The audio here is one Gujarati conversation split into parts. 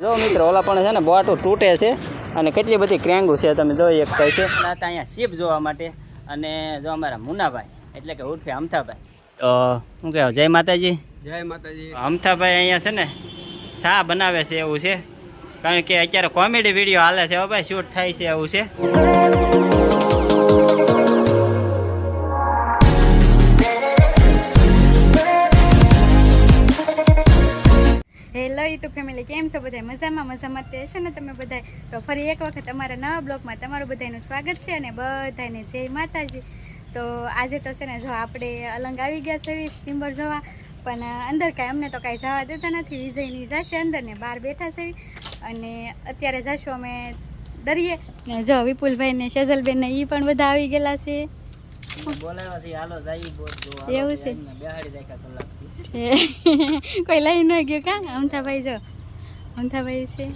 જો મિત્રો ઓલા પણ છે ને બોટું તૂટે છે અને કેટલી બધી ક્રેંગું છે તમે જોઈ એક છે. હતા અહીંયા શિપ જોવા માટે અને જો અમારા મુનાભાઈ એટલે કે ઉર્ફે અમથાભાઈ. તો શું કહેવાય? જય માતાજી. જય માતાજી. અમથાભાઈ અહીંયા છે ને શા બનાવે છે એવું છે. કારણ કે અત્યારે કોમેડી વીડિયો હાલે છે ભાઈ શૂટ થાય છે એવું છે. યુટ્યુબ ફેમિલી કેમ છો બધા મજામાં? મજામાં તે છે ને તમે બધા તો ફરી એક વખત અમારા નવા બ્લોગમાં તમારું બધાનું સ્વાગત છે અને બધાને જય માતાજી. તો આજે તો છે ને જો આપણે અલંગ આવી ગયા છે સ્ટીમ્બર જવા, પણ અંદર કાંઈ અમને તો કાંઈ જવા દેતા નથી. વિજયની જશે અંદર ને બહાર બેઠા છે. અને અત્યારે જશું અમે દરિયે. ને જો વિપુલભાઈ ને શેઝલબેન ને એ પણ બધા આવી ગયેલા છે. એવું છે? એમને બેહાડી રાખ્યા કલાકથી એ કોઈ લઈ ન ગયો કા? અમથાભાઈ જો. અમથાભાઈ છે.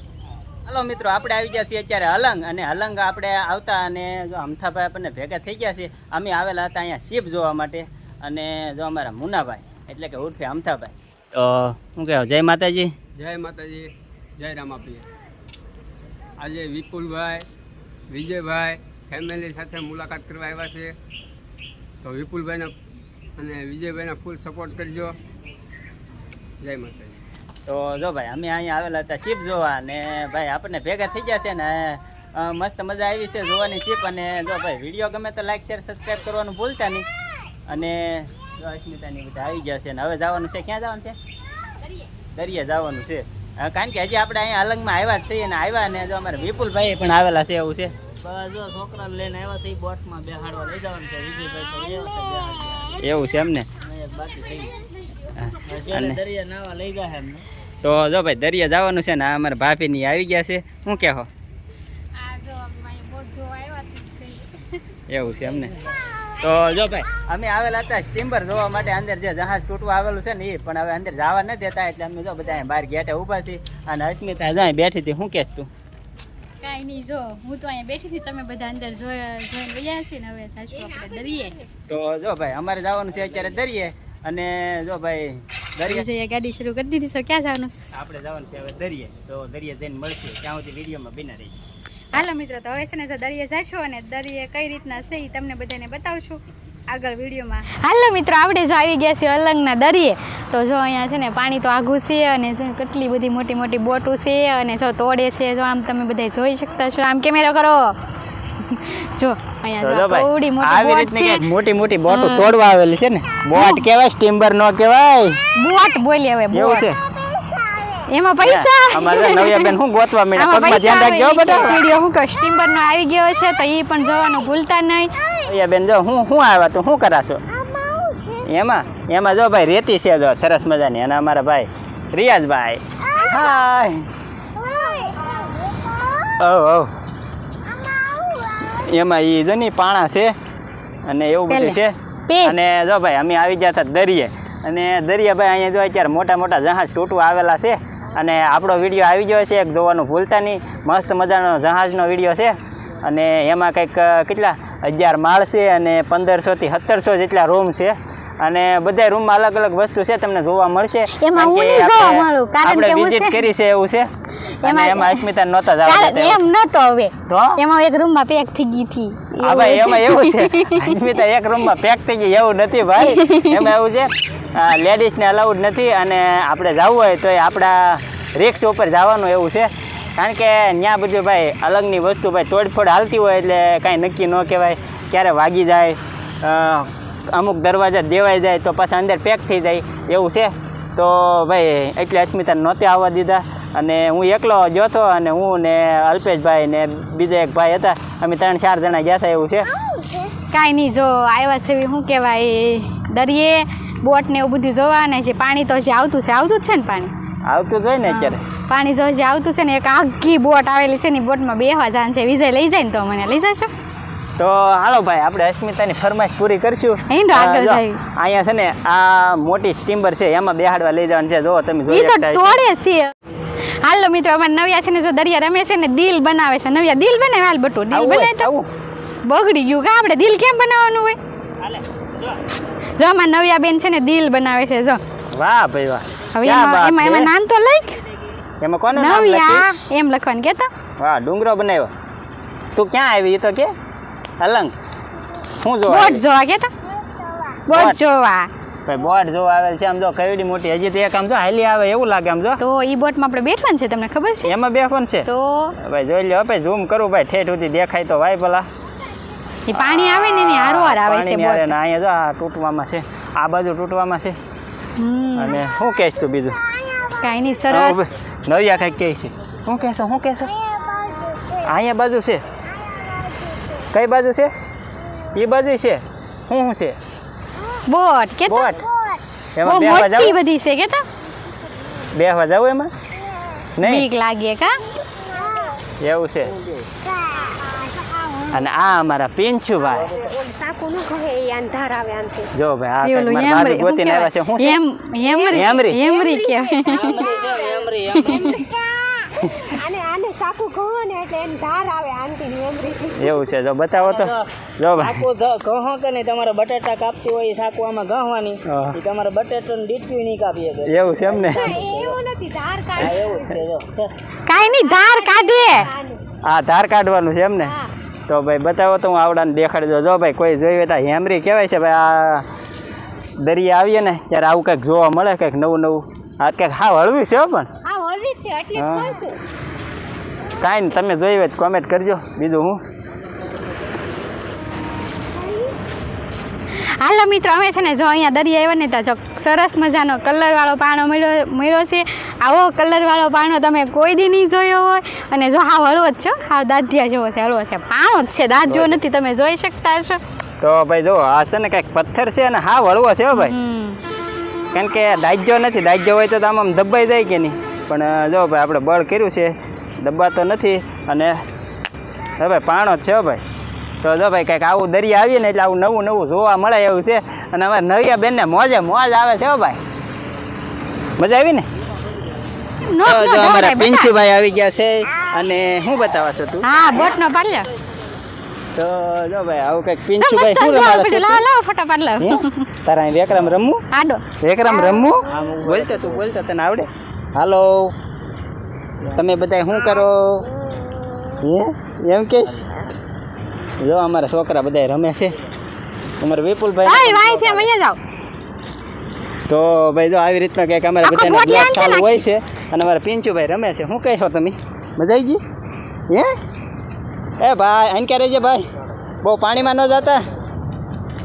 હલો મિત્રો આપણે આવી ગયા છીએ અત્યારે અલંગ અને અલંગ આપણે આવતા અને જો અમથાભાઈ આપણને ભેગા થઈ ગયા છે અમે આવેલા હતા અહીંયા શિપ જોવા માટે અને જો અમારા મુનાભાઈ એટલે કે ઉર્ફે અમથાભાઈ. તો શું કહેવાય? જય માતાજી. જય માતાજી જય રામાપીર આજે વિપુલભાઈ વિજયભાઈ ફેમિલી સાથે મુલાકાત કરવા આવ્યા છે. તો વિપુલભાઈને અને વિજયભાઈને ફૂલ સપોર્ટ કરજો. જય માતાજી. તો જો ભાઈ અમે અહીંયા આવેલા હતા શીપ જોવા ને ભાઈ આપણને ભેગા થઈ ગયા છે ને મસ્ત મજા આવી છે જોવાની શીપ અને જો ભાઈ વીડિયો ગમે તો લાઈક શેર સબસ્ક્રાઈબ કરવાનું ભૂલતા નહીં. અને જો અસ્મિતાની બધા આવી ગયા છે ને હવે જવાનું છે ક્યાં જવાનું છે? દરિયા. જવાનું છે. કારણ કે હજી આપણે અહીંયા અલંગમાં આવ્યા જ છીએ ને આવ્યા ને જો અમારે વિપુલભાઈ પણ આવેલા છે એવું છે. બસ જો છોકરાને લઈને આવ્યા છે એ બોટમાં બેહાડવા લઈ જવાનું છે. વિજયભાઈ એવું છે એમને? બાકી થઈ હા. પછી અને? દરિયા નાવા લઈ જાય એમને. તો જો ભાઈ દરિયા જવાનું છે ને આ અમારા ભાભીની આવી ગયા છે. શું કહેવો આ જો અમે બોટ જોવા આવ્યા છે. એવું છે એમને? તો જો ભાઈ અમે આવેલા હતા સ્ટીમ્બર જોવા માટે અંદર જે જહાજ તૂટવા આવેલું છે ને એ પણ હવે અંદર જવા ન દેતા એટલે અમે જો બધા બહાર ગેટે ઊભા છીએ. અને અસ્મિતા જાય બેઠી હતી શું કહેશ તું? કાંઈ નહીં. જો હું તો અહીંયા બેઠી હતી તમે બધા અંદર જોઈને ગયા છે ને હવે સાચું આપણે દરિયે તો જો ભાઈ અમારે જવાનું છે અત્યારે દરિયે અને જો ભાઈ દરિયે જઈએ ગાડી શરૂ કરી દીધી છે. ક્યાં જવાનું? આપણે જવાનું છે હવે દરિયે તો દરિયે જઈને મળશે. ત્યાં સુધી વિડીયોમાં બિના રહી હાલો મિત્રો તો હવે છે ને જો દરિયે જશો અને દરિયે કઈ રીતના છે એ તમને બધાને બતાવશું. આગળ વિડીયોમાં. હાલો મિત્રો આપણે જો આવી ગયા છીએ અલંગના દરિયે. તો જો અહીંયા છે ને પાણી તો આઘું છે અને જો કેટલી બધી મોટી મોટી બોટો છે અને જો તોડે છે જો આમ તમે બધા જોઈ શકતા છો. આમ કેમેરો કરો. જો અહીંયા જો મોટી બોટ રીતની છે. મોટી મોટી બોટો તોડવા આવેલી છે ને? બોટ કહેવાય સ્ટીમ્બર નો કહેવાય. બોટ બોલી હવે બોટ. છે? એમાં પૈસા અમારે નવ્યા બેન શું ગોતવા મળ્યા પગમાં ધ્યાન રાખજો બેટા. વીડિયો હું કહું સ્ટીમર નો આવી ગયો છે તો એ પણ જોવાનું ભૂલતા નહીં. નવ્યા બેન જો હું શું આવ્યા તું શું કરાશો એમાં? એમાં જો ભાઈ રેતી છે જો સરસ મજાની. અને અમારા ભાઈ રિયાઝભાઈ. હાય. ઓ ઓહ એમાં એ જો ની પાણા છે અને એવું બધું છે. અને જો ભાઈ અમે આવી ગયા હતા દરિયે. અને દરિયાભાઈ અહીંયા જો અત્યારે મોટા મોટા જહાજ તૂટવા આવેલા છે. અને આપણો વીડિયો આવી ગયો છે એક જોવાનું ભૂલતા નહીં. મસ્ત મજાનો જહાજનો વીડિયો છે. અને એમાં કંઈક કેટલા? અગિયાર માળ છે અને પંદરસોથી સત્તરસો જેટલા રૂમ છે. અને બધા રૂમમાં અલગ અલગ વસ્તુ છે તમને જોવા મળશે. એમાં હું નહીં જોવા આપણે- મળું, કારણ કે હું કરી છે એવું છે. એમાં- એમાં અસ્મિતા નહોતા જવા એમ નહોતો હવે. એમાં એક રૂમમાં પેક થઈ ગઈ હતી. હા ભાઈ એમાં એવું છે. અસ્મિતા એક રૂમમાં પેક થઈ ગઈ એવું નથી ભાઈ. એમાં એવું છે લેડીઝને અલાઉડ નથી અને આપણે જવું હોય તો એ આપણા રિક્સ ઉપર જવાનું એવું છે. કારણ કે ત્યાં બધું ભાઈ અલગની વસ્તુ ભાઈ તોડફોડ હાલતી હોય એટલે કાંઈ નક્કી ન કહેવાય. ક્યારે વાગી જાય અમુક દરવાજા દેવાઈ જાય તો પાછા અંદર પેક થઈ જાય. એવું છે. તો ભાઈ એટલે અસ્મિતાને નહોતે આવવા દીધા અને હું એકલો ગયો હતો અને હું ને અલ્પેશભાઈ ને બીજા એક ભાઈ હતા. અમે ત્રણ ચાર જણા ગયા હતા એવું છે. કાંઈ નહીં જો આવ્યા છે શું કહેવાય દરિયે બોટ ને એવું બધું જોવા અને જે પાણી તો હજી આવતું છે. આવતું જ છે ને પાણી? આવતું જ હોય ને અત્યારે. પાણી જો આવતું છે ને એક આખી બોટ આવેલી છે ને બોટમાં બેહવા જવાનું છે. વિજય લઈ જાય ને તો મને લઈ જશો? તો હાલો ભાઈ આપણે અસ્મિતાની ફરમાઈશ પૂરી કરશું. અહીંયા છે ને આ મોટી સ્ટીમ્બર છે એમાં બેહાડવા લઈ જવાનું છે. જો તમે જોઈ તો તોડે છે. હાલો મિત્રો અમારે નવ્યા છે ને જો દરિયા રમે છે ને દિલ બનાવે છે. નવ્યા દિલ બનાવે હાલ બટુ દિલ બનાવે તો. બગડી ગયું કે આપણે દિલ કેમ બનાવવાનું હોય? જો. જો નવ્યા બેન છે ને દિલ બનાવે છે જો. વાહ ભાઈ વાહ. હવે. એમાં નામ તો લઈ એમાં કોનું નામ લખીશ? એમ લખવાનું કેતો વાહ ડુંગરો બનાવ્યો. તું ક્યાં આવી એ તો કે? અલંગ શું જોવા બોટ જોવા કેતો બોટ બોટ. જોવા. ભાઈ બોટ જોવા આવેલ છે આમ જો કેવડી મોટી. હજી તો એક આમ જો હાલી આવે એવું લાગે આમ જો. તો ઈ બોટમાં આપણે બેઠવાનું છે તમને ખબર છે? એમાં બે ફોન છે? તો? ભાઈ જોઈ લ્યો ભાઈ ઝૂમ કરું ભાઈ ઠેઠ સુધી દેખાય તો ભાઈ ભલા. એ પાણી આવે ને એની હારોહાર આવે છે બોટ. ને અહીંયા જો આ તૂટવામાં છે. આ બાજુ તૂટવામાં છે. અને શું કહેશ તું બીજું? કાંઈ નહીં સરસ. નવિયા કંઈક કહે છે? શું કહેશો શું કહેશો અહીંયા બાજુ છે. કઈ બાજુ છે? એ બાજુ છે. શું શું છે? બોટ કે બોટ. એમાં બેહવા જાવ બધી છે કેતો? બેહવા જાવ એમાં? નહીં. બીક લાગે કા? એવું છે. અને આ અમારા પિંચુભાઈ જો ભાઈ આ મારા ગોતીને આવ્યા છે. એમ એવું છે. જો બતાવો તો. જો ભાઈ. કહો કે નહીં તમારે બટેટા કાપતી હોય સાકુ આમાં ગહવાની હા. તમારે બટેટાને ડીટકી નહીં કાપીએ એવું છે એમ ને? એવું નથી. ધાર હા એવું છે જો નહીં ધાર કાઢીએ. આ ધાર કાઢવાનું છે એમ ને? તો ભાઈ બતાવો તો હું આવડાને દેખાડી દો જો ભાઈ કોઈ જોઈએ તો હેમરી કહેવાય છે ભાઈ આ દરિયા આવીએ ને ત્યારે આવું કંઈક જોવા મળે કંઈક નવું નવું. આ કંઈક હા હળવી છે પણ હા. હા. કાંઈ તમે જોઈ હોય કોમેન્ટ કરજો. બીજું હું? હાલો મિત્રો અમે છે ને જો અહીંયા દરિયા આવ્યા ને ત્યાં જો સરસ મજાનો કલરવાળો પાણો મળ્યો મળ્યો છે. આવો કલરવાળો પાણો તમે કોઈ દી નહીં જોયો હોય. અને જો હાવ હળવો જ છો હાવ દાઢિયા જેવો છે હળવો છે. પાણો જ છે દાંત જેવો નથી તમે જોઈ શકતા હશો. તો ભાઈ જો આ છે ને કંઈક પથ્થર છે અને હા હળવો છે હો ભાઈ. કારણ કે દાજ્યો નથી દાજ્યો હોય તો આમ આમ દબાઈ જાય કે નહીં. પણ જો ભાઈ આપણે બળ કર્યું છે દબાતો નથી. અને હવે પાણો જ છે ભાઈ. તો જો ભાઈ કંઈક આવું દરિયા આવીએ ને એટલે આવું નવું નવું જોવા મળે એવું છે. અને અમારે નવિયા બેનને મોજે મોજ આવે છે ભાઈ. મજા આવી ને? તો જો અમારા પિંચુભાઈ આવી ગયા છે અને શું બતાવા છો તું? હા બોટનો પાડ્યો તો જો ભાઈ આવું કંઈક પિંચુભાઈ શું રમાડે છે લાવ લાવ લાવો ફોટો પાડ તારા અહીં વેકરામ રમવું? આડો. વિક્રમ રમવું? બોલતો તું બોલતો તને આવડે? હાલો. તમે બધા શું કરો? હે? એમ કહીશ જો અમારા છોકરા બધા રમે છે. અમારા વિપુલભાઈ અહીંયા જાઓ. તો ભાઈ જો આવી રીતના કંઈક અમારા બધાને બ્લોગ ચાલુ હોય છે અને અમારા પિંચુભાઈ રમે છે. શું કહેશો તમે? મજા આવી ગઈ? હે? એ ભાઈ આઈને ક્યારે છે ભાઈ? બહુ પાણીમાં ન જતા?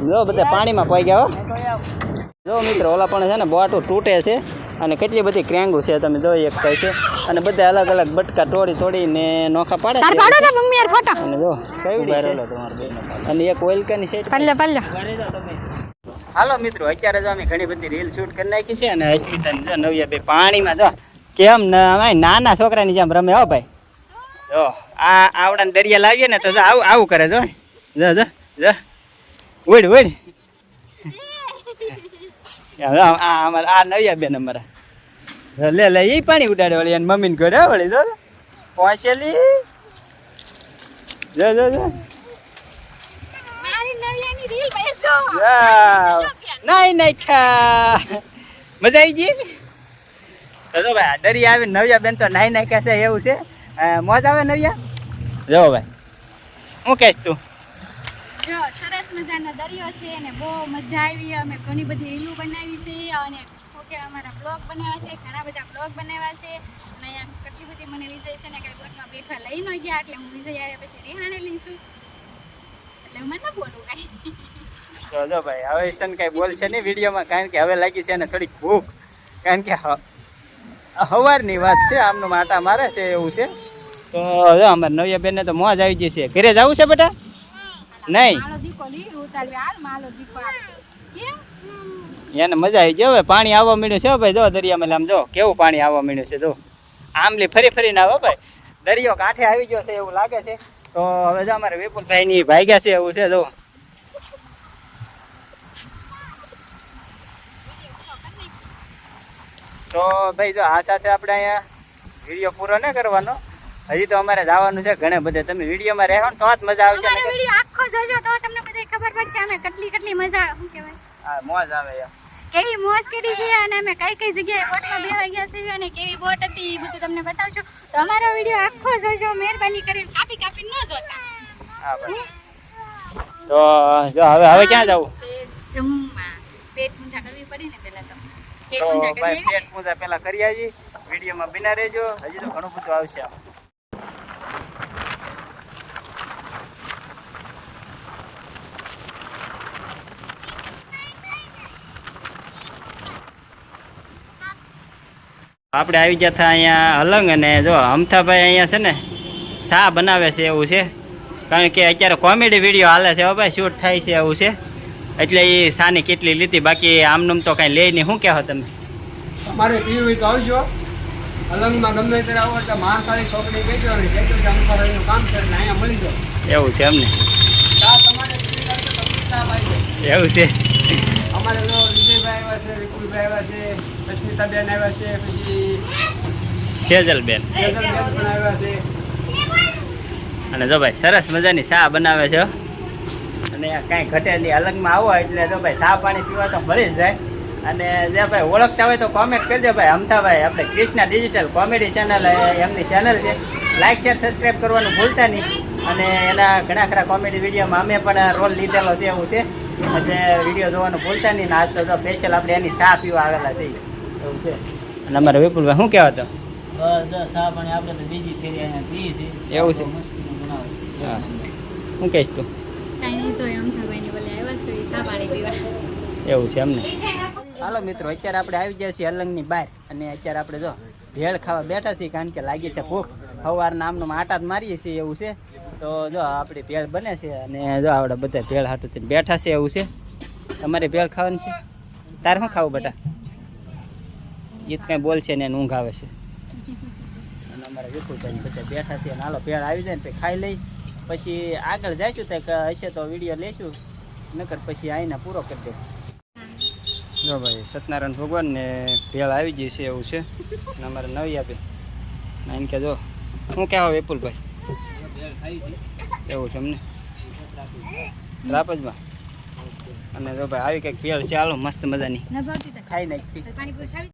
જો બધા પાણીમાં પાઈ ગયા હો. જો મિત્રો ઓલા પણ છે ને બોટું તૂટે છે. અને કેટલી બધી ક્રેંગો છે તમે જોઈ શકતા છે. અને બધા અલગ અલગ બટકા તોડી તોડીને નોખા પાડે તાર છે. પાડો ને મમ્મી યાર ફોટો. અને જો કઈ અને એક ઓઇલકાની સેટ પાડલો પાડલો. હાલો મિત્રો અત્યારે જો અમે ઘણી બધી રીલ શૂટ કરી નાખી છે અને હોસ્પિટલ જો નવિયા બે પાણીમાં જો કેમ ન અમે નાના છોકરાની જેમ રમે હો ભાઈ. જો આ આવડા દરિયા લાવીએ ને તો આવું આવું કરે જો. જો જો જો. ઉડ ઉડ. આ અમારે આ નવ્યા બેન અમારા. લે લે એ પાણી ઉડાડે વળી એની મમ્મીને ઘડે વળી જો પહોંચેલી. જો જો જો. નહીં નહીં ખા મજા આવી ગઈ? તો જો ભાઈ આ દરિયા આવે નવ્યા બેન તો નાઈ નાઈ છે એવું છે. મોજ આવે નવિયા જો ભાઈ. હું કહેશ તું? જો સરસ મજાનો દરિયો છે અને બહુ મજા આવી. અમે ઘણી બધી રીલું બનાવી છે અને ઓકે અમારા બ્લોગ બનાવ્યા છે ઘણા બધા બ્લોગ બનાવ્યા છે. અને અહીંયા કેટલી બધી મને વિજય છે ને કંઈ બોટમાં બેઠવા લઈ ન ગયા એટલે હું વિજય આવ્યા પછી રિહાણે લઈ છું. એટલે હું મને ન બોલું કાંઈ. તો જો ભાઈ હવે ઈશન કાંઈ બોલશે નહીં વિડીયોમાં કારણ કે હવે લાગી છે એને થોડીક ભૂખ. કારણ કે હવારની સવારની વાત છે આમનો માટા મારે છે એવું છે. તો જો અમારે નવ્યા બેનને તો મોજ આવી જશે. ઘરે જવું છે બેટા? નહીં. એને મજા આવી હવે પાણી આવવા માંડ્યું છે ભાઈ. જો દરિયામાં આમ જો. કેવું પાણી આવવા મળ્યું છે જો. આમલી ફરી ફરીને આવે ભાઈ. દરિયો કાંઠે આવી ગયો છે એવું લાગે છે. તો હવે જો અમારે વિપુલભાઈ ની ભાગ્યા છે એવું છે જો. તો ભાઈ જો આ સાથે આપણે અહીંયા વીડિયો પૂરો ન કરવાનો. હજી તો અમારે જવાનું છે ઘણે બધે. તમે વિડીયોમાં રહેવો ને તો જ મજા આવશે. અમારો વીડિયો આખો જોજો તો તમને બધાય ખબર પડશે અમે કેટલી કેટલી મજા શું કહેવાય? હા મોજ આવે યાર. કેવી મોજ કરી છે અને અમે કઈ કઈ જગ્યાએ બોટમાં બેવા ગયા છે અને કેવી બોટ હતી એ બધું તમને બતાવશું. તો અમારો વીડિયો આખો જોજો મહેરબાની કરીને કાપી કાપી ન જોતા. હા ભાઈ તો જો હવે હવે ક્યાં જવું? જમવા. પેટ પૂંછા કરવી પડી ને પહેલા તો. પેટ પૂંછા કરી પેટ પૂજા પહેલા કરી આવી વિડીયોમાં બિના રહેજો. હજી તો ઘણું બધું આવશે આમ. આપણે આવી ગયા હતા અહીંયા હલંગ અને જો અમથાભાઈ અહીંયા છે ને શા બનાવે છે એવું છે. કારણ કે અત્યારે કોમેડી વીડિયો હાલે છે હવે ભાઈ શૂટ થાય છે એવું છે. એટલે એ શાની કેટલી લીધી બાકી આમનું તો કાંઈ લે નહીં. શું કહેવો તમે? તમારે પીવું હોય તો આવજો. અલંગમાં ગમે ત્યારે આવો એટલે મહાકાળી ચોકડી કહેજો અને કહેજો કે અમથાભાઈનું કામ છે એટલે અહીંયા મળી જાઓ. એવું છે એમને. એવું છે અમારે જો વિજયભાઈ આવ્યા છે વિપુલભાઈ આવ્યા છે રશ્મિતાબેન આવ્યા છે પછી સેજલબેન. સેજલબેન પણ આવ્યા છે. અને જો ભાઈ સરસ મજાની ચા બનાવે છે અને કાંઈ ઘટે નહીં અલગમાં આવો એટલે જો ભાઈ ચા પાણી પીવા તો મળી જ જાય. અને જે ભાઈ ઓળખતા હોય તો કોમેન્ટ કરજો ભાઈ અમથાભાઈ આપણે કૃષ્ણા ડિજિટલ કોમેડી ચેનલ એમની ચેનલ છે. લાઇક શેર સબસ્ક્રાઈબ કરવાનું ભૂલતા નહીં. અને એના ઘણા ખરા કોમેડી વિડીયોમાં અમે પણ રોલ લીધેલો છે એવું છે. એટલે વીડિયો જોવાનું ભૂલતા નહીં ને આજ તો સ્પેશિયલ આપણે એની ચા પીવા આવેલા છીએ. એવું છે. અને અમારે વિપુલભાઈ શું કહેવા તો બસ ચા પાણી આપણે તો બીજી ફેરી અહીંયા પીએ છીએ. એવું છે? શું કહેશ તું? કાંઈ નહીં જોઈ અમથાભાઈને બોલે આવ્યા છે એ ચા પાણી પીવા. એવું છે એમને હાલો મિત્રો અત્યારે આપણે આવી ગયા છીએ અલંગની બહાર. અને અત્યારે આપણે જો ભેળ ખાવા બેઠા છીએ કારણ કે લાગી છે ભૂખ. સવારના આમનો આટા જ મારીએ છીએ એવું છે. તો જો આપણી ભેળ બને છે અને જો આપણે બધા ભેળ હાટું થઈને બેઠા છે એવું છે. તમારે ભેળ ખાવાની છે? તારે શું ખાવું બેટા? જ કાંઈ બોલશે ને એને ઊંઘ આવે છે. અને અમારે વિપુલભાઈ બધા બેઠા છે અને હાલો ભેળ આવી જાય ને પછી ખાઈ લઈ. પછી આગળ જઈશું તો હશે તો વીડિયો લઈશું નકર પછી આઈને પૂરો કરી દે. જો ભાઈ સત્યનારાયણ ભગવાન ને ભેળ આવી ગઈ છે એવું છે. અને અમારે નવી આપે. એમ કે જો, શું કહેવા વિપુલભાઈ? એવું છે એમને? રાપજમાં અને જો ભાઈ આવી કંઈક ભેળ છે હાલો મસ્ત મજાની. ખાઈ નાખી.